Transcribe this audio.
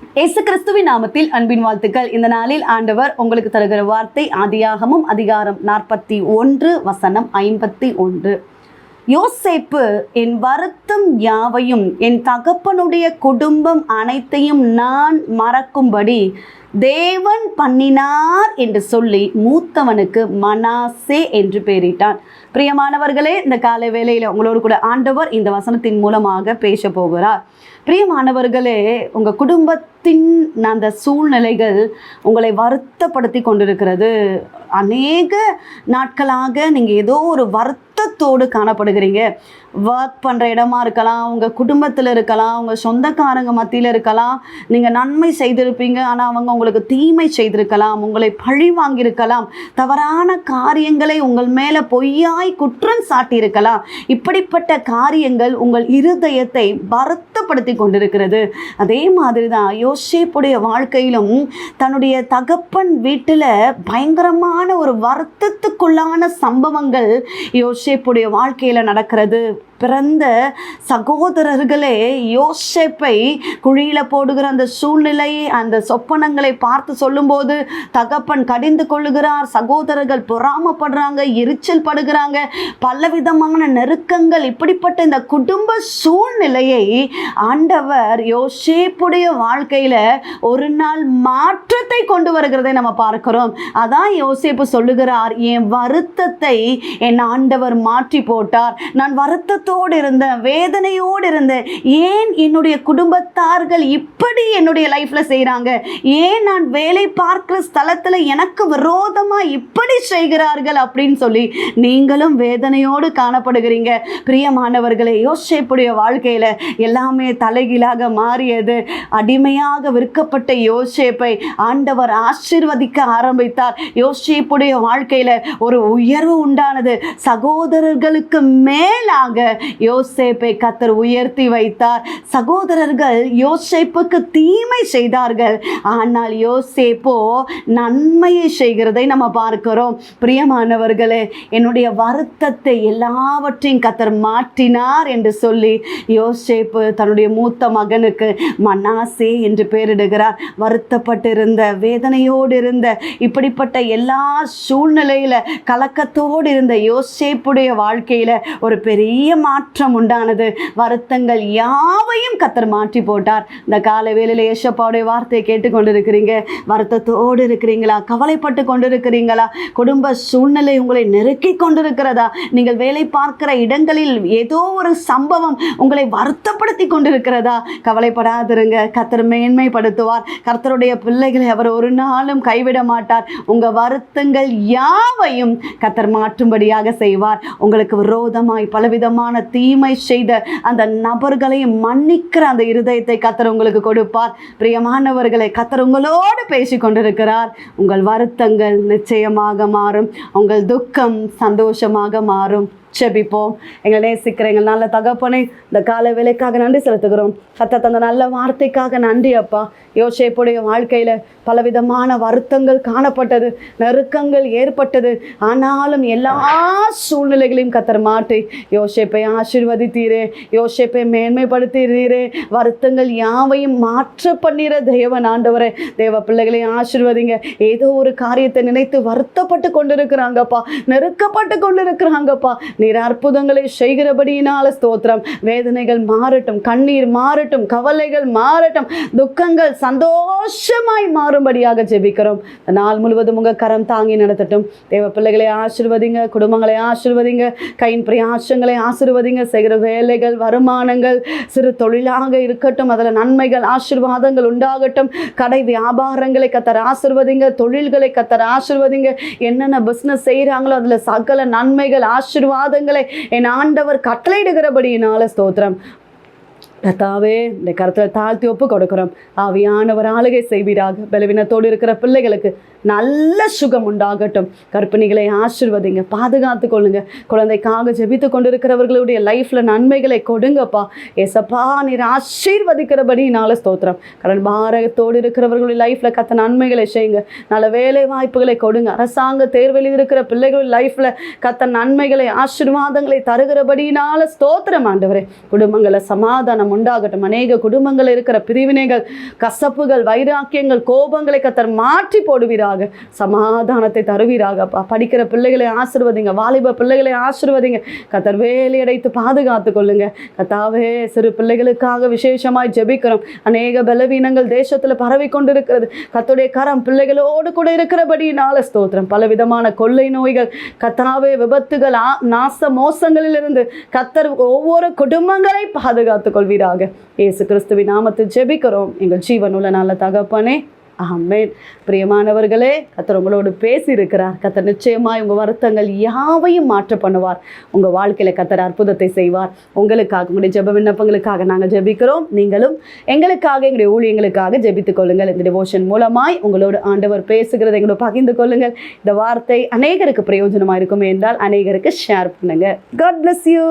இயேசு கிறிஸ்துவின் நாமத்தில் அன்பின் வாழ்த்துக்கள். இந்த நாளில் ஆண்டவர் உங்களுக்கு தருகிற வார்த்தை ஆதியாகமும் அதிகாரம் நாற்பத்தி ஒன்று வசனம் ஐம்பத்தி ஒன்று. யோசேப்பு என் வருத்தம் யாவையும் என் தகப்பனுடைய குடும்பம் அனைத்தையும் நான் மறக்கும்படி தேவன் பண்ணினார் என்று சொல்லி மூத்தவனுக்கு மனாசே என்று பெயரிட்டான். பிரியமானவர்களே இந்த காலை வேளையில் உங்களோடு கூட ஆண்டவர் இந்த வசனத்தின் மூலமாக பேச போகிறார். பிரியமானவர்களே உங்கள் குடும்பத்தின் அந்த சூழ்நிலைகள் உங்களை வருத்தப்படுத்தி கொண்டிருக்கிறது. அநேக நாட்களாக நீங்கள் ஏதோ ஒரு வருத்தத்தோடு காணப்படுகிறீங்க. ஒர்க் பண்ணுற இடமா இருக்கலாம் உங்கள் குடும்பத்தில் இருக்கலாம் உங்கள் சொந்தக்காரங்க மத்தியில் இருக்கலாம். நீங்கள் நன்மை செய்திருப்பீங்க ஆனால் அவங்க உங்களுக்கு தீமை செய்திருக்கலாம் உங்களை பழி வாங்கியிருக்கலாம். தவறான காரியங்களை உங்கள் மேலே பொய்யாய் குற்றம் சாட்டியிருக்கலாம். இப்படிப்பட்ட காரியங்கள் உங்கள் இருதயத்தை வருத்தப்படுத்தி கொண்டிருக்கிறது. அதே மாதிரி தான் யோசிப்புடைய வாழ்க்கையிலும் தன்னுடைய தகப்பன் வீட்டில் பயங்கரமான ஒரு வருத்தத்துக்குள்ளான சம்பவங்கள் யோசிப்புடைய வாழ்க்கையில் நடக்கிறது. பிறந்த சகோதரர்களே யோசேப்பை குழியில் போடுகிற அந்த சூழ்நிலை அந்த சொப்பனங்களை பார்த்து சொல்லும்போது தகப்பன் கடிந்து கொள்ளுகிறார். சகோதரர்கள் பொறாமப்படுறாங்க எரிச்சல் படுகிறாங்க. பலவிதமான நெருக்கங்கள் இப்படிப்பட்ட இந்த குடும்ப சூழ்நிலையை ஆண்டவர் யோசேப்புடைய வாழ்க்கையில் ஒரு நாள் மாற்றத்தை கொண்டு வருகிறதை நம்ம பார்க்கிறோம். அதான் யோசேப்பு சொல்லுகிறார் என் வருத்தத்தை என் ஆண்டவர் மாற்றி போட்டார். நான் வருத்தத்தை வருத்தத்தோடு இருந்தேன் வேதனையோடு இருந்தேன் ஏன் என்னுடைய குடும்பத்தார்கள் இப்படி என்னுடைய லைஃப்பில் செய்கிறாங்க ஏன் நான் வேலை பார்க்குற ஸ்தலத்தில் எனக்கு விரோதமாக இப்படி செய்கிறார்கள் அப்படின்னு சொல்லி நீங்களும் வேதனையோடு காணப்படுகிறீங்க. பிரியமானவர்களே யோசிப்புடைய வாழ்க்கையில் எல்லாமே தலைகீழாக மாறியது. அடிமையாக விற்கப்பட்ட யோசிப்பை ஆண்டவர் ஆசிர்வதிக்க ஆரம்பித்தார். யோசிப்புடைய வாழ்க்கையில் ஒரு உயர்வு உண்டானது. சகோதரர்களுக்கு மேலாக யோசேப்பை கத்தர் உயர்த்தி வைத்தார். சகோதரர்கள் யோசேப்புக்கு தீமை செய்தார்கள். ஆனால் யோசேப்போ நன்மையை செய்கிறதை நம்ம பார்க்கிறோம். பிரியமானவர்களே என்னுடைய வருத்தத்தை எல்லாவற்றையும் கத்தர் மாற்றினார் என்று சொல்லி யோசேப்பு தன்னுடைய மூத்த மகனுக்கு மனாசே என்று பெயரிடுகிறார். வருத்தப்பட்டிருந்த வேதனையோடு இருந்த இப்படிப்பட்ட எல்லா சூழ்நிலையில் கலக்கத்தோடு இருந்த யோசேப்புடைய வாழ்க்கையில் ஒரு பெரிய மாற்றம் உண்டானது. வருத்தங்கள் யாவையும் கத்தர் மாற்றி போட்டார். இந்த கால வேலையில் ஏசப்பாவுடைய வார்த்தையை கேட்டுக்கொண்டிருக்கிறீங்க. வருத்தத்தோடு இருக்கிறீங்களா? கவலைப்பட்டு கொண்டிருக்கிறீங்களா? குடும்ப சூழ்நிலை உங்களை நெருக்கி கொண்டிருக்கிறதா? நீங்கள் வேலை பார்க்கிற இடங்களில் ஏதோ ஒரு சம்பவம் உங்களை வருத்தப்படுத்தி கொண்டிருக்கிறதா? கவலைப்படாதிருங்க. கத்தர் மேன்மைப்படுத்துவார். கர்த்தருடைய பிள்ளைகளை அவர் ஒரு நாளும் கைவிட மாட்டார். உங்கள் வருத்தங்கள் யாவையும் கத்தர் மாற்றும்படியாக செய்வார். உங்களுக்கு விரோதமாய் பலவிதமான தீமை செய்த அந்த நபர்களை மன்னிக்கிற அந்த இருதயத்தை கத்தர் உங்களுக்கு கொடுப்பார். பிரியமானவர்களை கத்தர் உங்களோடு பேசி கொண்டிருக்கிறார். உங்கள் வருத்தங்கள் நிச்சயமாக மாறும். உங்கள் துக்கம் சந்தோஷமாக மாறும். செபிப்போம். எங்களை நேசிக்கிற எங்கள் நல்ல தகப்பனை இந்த கால வேலைக்காக நன்றி செலுத்துகிறோம். கத்த தந்த நல்ல வார்த்தைக்காக நன்றி அப்பா. யோசேப்புடைய வாழ்க்கையில் பலவிதமான வருத்தங்கள் காணப்பட்டது நெருக்கங்கள் ஏற்பட்டது. ஆனாலும் எல்லா சூழ்நிலைகளையும் கத்தர் மாற்றி யோசேப்பை ஆசீர்வதித்தீரே யோசேப்பை மேன்மைப்படுத்தீரே வருத்தங்கள் யாவையும் மாற்ற பண்ணிற தேவன் ஆண்டவரே. தேவ பிள்ளைகளை ஆசீர்வதிங்க. ஏதோ ஒரு காரியத்தை நினைத்து வருத்தப்பட்டு கொண்டிருக்கிறாங்கப்பா நெருக்கப்பட்டு கொண்டிருக்கிறாங்கப்பா. நீர் அற்புதங்களை செய்கிறபடியினால ஸ்தோத்திரம். வேதனைகள் மாறட்டும் கண்ணீர் மாறட்டும் கவலைகள் மாறட்டும் துக்கங்கள் சந்தோஷமாய் மாறும்படியாக ஜெபிக்கிறோம். நாள் முழுவதும் உங்க கரம் தாங்கி நடத்தட்டும். தேவ பிள்ளைகளை ஆசிர்வதிங்க குடும்பங்களை ஆசிர்வதிங்க கையின் பிரயாசங்களை ஆசிர்வதிங்க. செய்கிற வேலைகள் வருமானங்கள் சிறு தொழிலாக இருக்கட்டும். அதில் நன்மைகள் ஆசீர்வாதங்கள் உண்டாகட்டும். கடை வியாபாரங்களை கத்தர் ஆசிர்வதிங்க தொழில்களை கத்தர் ஆசிர்வதிங்க. என்னென்ன பிஸ்னஸ் செய்கிறாங்களோ அதில் சகல நன்மைகள் ஆசீர்வாதங்களை என் ஆண்டவர் கட்டளையிடுகிறபடியினால ஸ்தோத்திரம். கத்தாவே இந்த கருத்தில் தாழ்த்தி ஒப்பு கொடுக்குறோம். ஆவியானவர் ஆளுகை செய்வீராக. பலவீனத்தோடு இருக்கிற பிள்ளைகளுக்கு நல்ல சுகம் உண்டாகட்டும். கற்பிணிகளை ஆசிர்வதிங்க பாதுகாத்து கொள்ளுங்க. குழந்தைக்காக ஜெபித்து கொண்டிருக்கிறவர்களுடைய லைஃப்பில் நன்மைகளை கொடுங்கப்பா. ஏசப்பா நீர் ஆசீர்வதிக்கிறபடினால ஸ்தோத்திரம். கடன் பாரகத்தோடு இருக்கிறவர்களுடைய லைஃப்பில் கத்த நன்மைகளை செய்யுங்க. நல்ல வேலை வாய்ப்புகளை கொடுங்க. அரசாங்க தேர்வில் இருக்கிற பிள்ளைகள் லைஃப்பில் கத்த நன்மைகளை ஆசீர்வாதங்களை தருகிறபடினால ஸ்தோத்திரம் ஆண்டவரே. குடும்பங்களை சமாதானம் சமாதானம் உண்டாகட்டும். அநேக குடும்பங்கள் இருக்கிற பிரிவினைகள் கசப்புகள் வைராக்கியங்கள் கோபங்களை கத்தர் மாற்றி போடுவீராக. சமாதானத்தை தருவீராகப்பா படிக்கிற பிள்ளைகளை ஆசிர்வதிங்க வாலிப பிள்ளைகளை ஆசிர்வதிங்க. கத்தர் வேலை அடைத்து பாதுகாத்து கொள்ளுங்க. கத்தாவே சிறு பிள்ளைகளுக்காக விசேஷமாய் ஜெபிக்கிறோம். அநேக பலவீனங்கள் தேசத்தில் பரவி கொண்டிருக்கிறது. கத்துடைய கரம் பிள்ளைகளோடு கூட இருக்கிறபடினால ஸ்தோத்திரம். பலவிதமான கொள்ளை நோய்கள் கத்தாவே விபத்துகள் ஆ நாச மோசங்களிலிருந்து கத்தர் ஒவ்வொரு குடும்பங்களை பாதுகாத்துக் கொள்வீராக இயேசு கிறிஸ்துவின் நாமத்தில் ஜெபிக்கிறோம். எங்கள் ஜீவனுள்ள நல்ல தகப்பனே ஆமேன். பிரியமானவர்களே கத்தர் உங்களோடு பேசியிருக்கிறார். கத்தர் நிச்சயமாய் உங்கள் வருத்தங்கள் யாவையும் மாற்ற பண்ணுவார். உங்கள் வாழ்க்கையில் கத்தர் அற்புதத்தை செய்வார். உங்களுக்காக உங்களுடைய ஜெப விண்ணப்பங்களுக்காக நாங்கள் ஜெபிக்கிறோம். நீங்களும் எங்களுக்காக எங்களுடைய ஊழியங்களுக்காக ஜெபித்துக் கொள்ளுங்கள். இந்த டிவோஷன் மூலமாய் உங்களோடு ஆண்டவர் பேசுகிறதை எங்களோட பகிர்ந்து கொள்ளுங்கள். இந்த வார்த்தை அநேகருக்கு பிரயோஜனமாக இருக்குமே என்றால் அநேகருக்கு ஷேர் பண்ணுங்க. God bless you